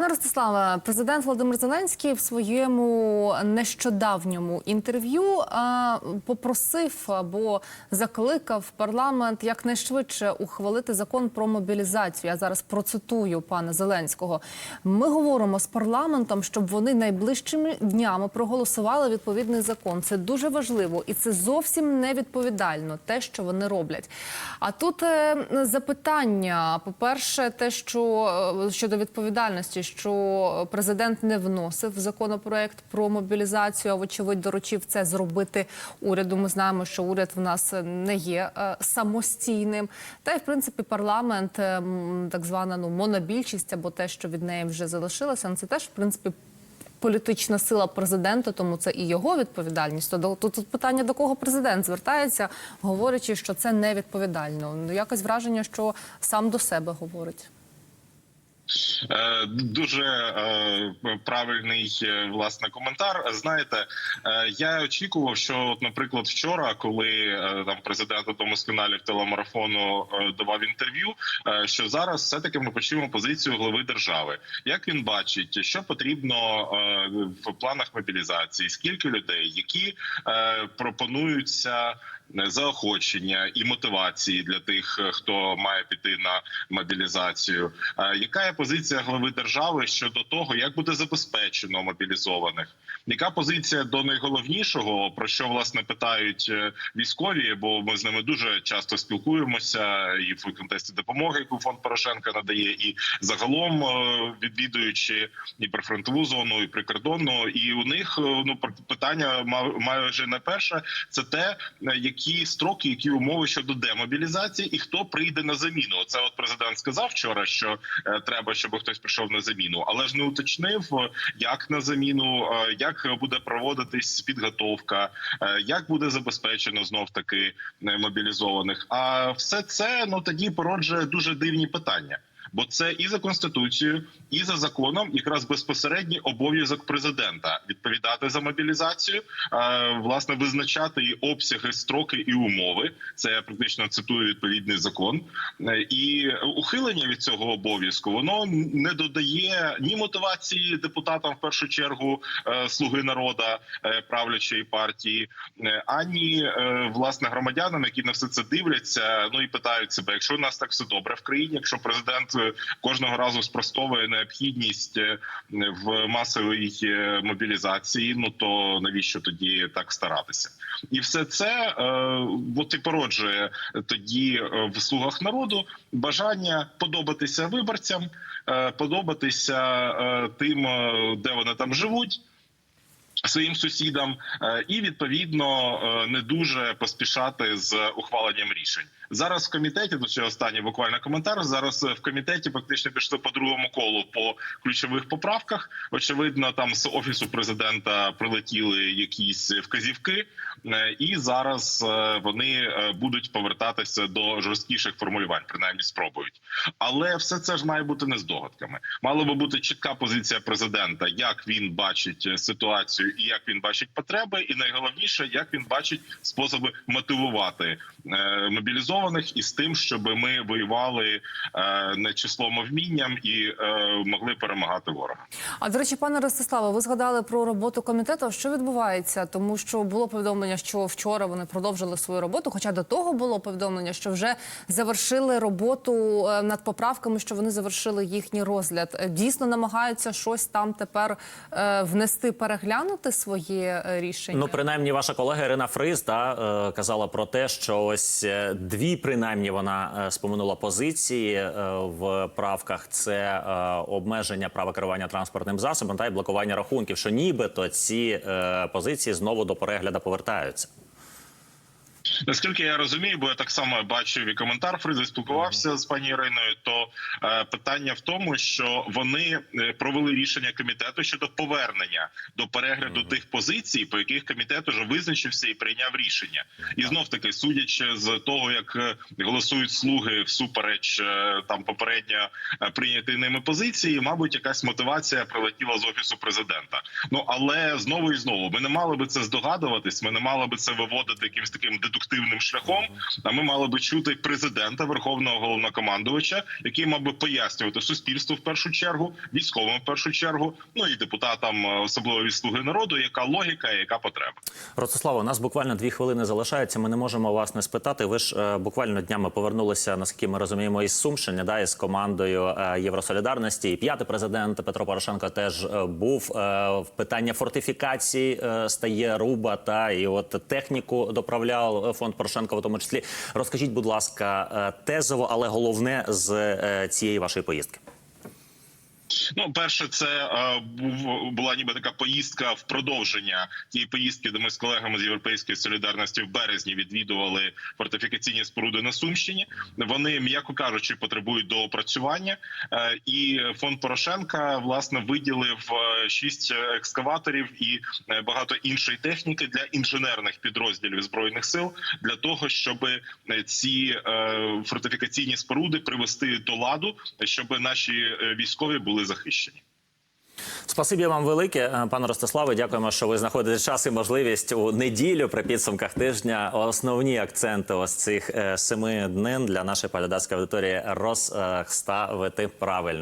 Пане Ростиславе, президент Володимир Зеленський в своєму нещодавньому інтерв'ю попросив або закликав парламент якнайшвидше ухвалити закон про мобілізацію. Я зараз процитую пана Зеленського. Ми говоримо з парламентом, щоб вони найближчими днями проголосували відповідний закон. Це дуже важливо і це зовсім не відповідально те, що вони роблять. А тут е, запитання: по-перше, те, що е, щодо відповідальності, що президент не вносив законопроект про мобілізацію, а вочевидь доручив це зробити уряду. Ми знаємо, що уряд в нас не є е, самостійним. Та й в принципі парламент, е, так звана ну монобільшість або те, що від неї вже залишилося, ну, це теж в принципі. Політична сила президента, тому це і його відповідальність. То тут питання до кого президент звертається, говорячи, що це невідповідально. Ну якось враження, що сам до себе говорить. Е, Дуже е, правильний е, власне коментар. Знаєте, я очікував, що, от, наприклад, вчора, коли там президент каналів телемарафону давав інтерв'ю, що зараз все таки ми почуємо позицію глави держави. Як він бачить, що потрібно в планах мобілізації, скільки людей, які пропонуються заохочення і мотивації для тих, е, хто має піти на мобілізацію. Е, Яка є позиція глави держави щодо того, як буде забезпечено мобілізованих? Яка позиція до найголовнішого, про що власне питають е, військові? Бо ми з ними дуже часто спілкуємося, і в контексті допомоги, яку фонд Порошенка надає, і загалом відвідуючи і прифронтову зону, і прикордонну, і у них ну питання ма- майже не перше. Це те, е, які строки, які умови щодо демобілізації, і хто прийде на заміну. Це от президент сказав вчора, що е, треба, щоб хтось прийшов на заміну, але ж не уточнив, е, як на заміну, е, як буде проводитись підготовка, як буде забезпечено знов таки мобілізованих. А все це ну тоді породжує дуже дивні питання. Бо це і за конституцією, і за законом, якраз безпосередній обов'язок президента відповідати за мобілізацію, е, власне, визначати і обсяги, строки і умови. Це я практично цитую відповідний закон, Е, і ухилення від цього обов'язку воно не додає ні мотивації депутатам в першу чергу е, слуги народа правлячої партії, ані власне громадянам, які на все це дивляться. Ну і питають себе, якщо у нас так все добре в країні, якщо президент кожного разу спростовує необхідність е, в масовій е, мобілізації, ну то навіщо тоді так старатися? І все це е, от і породжує тоді е, в слугах народу бажання подобатися виборцям, е, подобатися е, тим, е, де вони там живуть. Своїм сусідам е, і відповідно е, не дуже поспішати з ухваленням рішень зараз. В комітеті до цього останній буквально коментар. Зараз е, в комітеті фактично пішли по другому колу по ключових поправках. Очевидно, там з офісу президента прилетіли якісь вказівки, і зараз вони будуть повертатися до жорсткіших формулювань, принаймні спробують. Але все це ж має бути не здогадками. Мало би бути чітка позиція президента, як він бачить ситуацію як він бачить потреби, і найголовніше, як він бачить способи мотивувати е, мобілізованих із тим, щоб ми воювали е, не числом а вмінням і е, могли перемагати ворога. А до речі, пане Ростиславе, ви згадали про роботу комітету. Що відбувається? Тому що було повідомлення, що вчора вони продовжили свою роботу. Хоча до того було повідомлення, що вже завершили роботу над поправками, що вони завершили їхній розгляд. Дійсно намагаються щось там тепер внести, переглянути своє рішення. Ну, принаймні, ваша колега Ірина Фриз та, казала про те, що ось е, дві, принаймні, вона е, споминула позиції е, в правках: це обмеження права керування транспортним засобом та й блокування рахунків. Що нібито ці позиції знову до перегляду повертаються. Наскільки я розумію, бо я так само бачив і коментар Фризи спілкувався з пані Іриною. То е, питання в тому, що вони е, провели рішення комітету щодо повернення до перегляду тих позицій, по яких комітет уже визначився і прийняв рішення. І знов таки, судячи з того, як е, голосують слуги всупереч там попередньо прийняти ними позиції, мабуть, якась мотивація прилетіла з офісу президента. Ну але знову і знову ми не мали би це здогадуватись. Ми не мали би це виводити якимось таким дедуктивним дедуктивним шляхом. А ми мали би чути президента, верховного головнокомандувача, який мав би пояснювати суспільству в першу чергу, військовим в першу чергу, ну і депутатам, е, особливо від слуги народу, яка логіка, яка потреба. Ростиславо, у нас буквально дві хвилини залишається. Ми не можемо вас не спитати. Ви ж е, буквально днями повернулися, наскільки ми розуміємо, із Сумщини, да, із командою е, Євросолідарності. І п'ятий президент Петро Порошенко теж е, був. Е, в питання фортифікації е, стає руба та і от техніку доправляв е, фонд Порошенко, в тому числі. Розкажіть, будь ласка, е, тезово, але головне з е, цієї вашої поїздки. Ну, перше, це е, була ніби така поїздка в продовження тієї поїздки, де ми з колегами з європейської солідарності в березні відвідували фортифікаційні споруди на Сумщині. Вони, м'яко кажучи, потребують доопрацювання. Е, і фонд Порошенка власне виділив е, шість екскаваторів і багато іншої техніки для інженерних підрозділів збройних сил для того, щоб ці фортифікаційні споруди привести до ладу, щоб наші військові були захищені. Спасибі вам велике, е, пане Ростиславе. Дякуємо, що ви знаходите час і можливість у неділю при підсумках тижня. Основні акценти ось цих е, семи днин для нашої поглядацької аудиторії розставити правильно.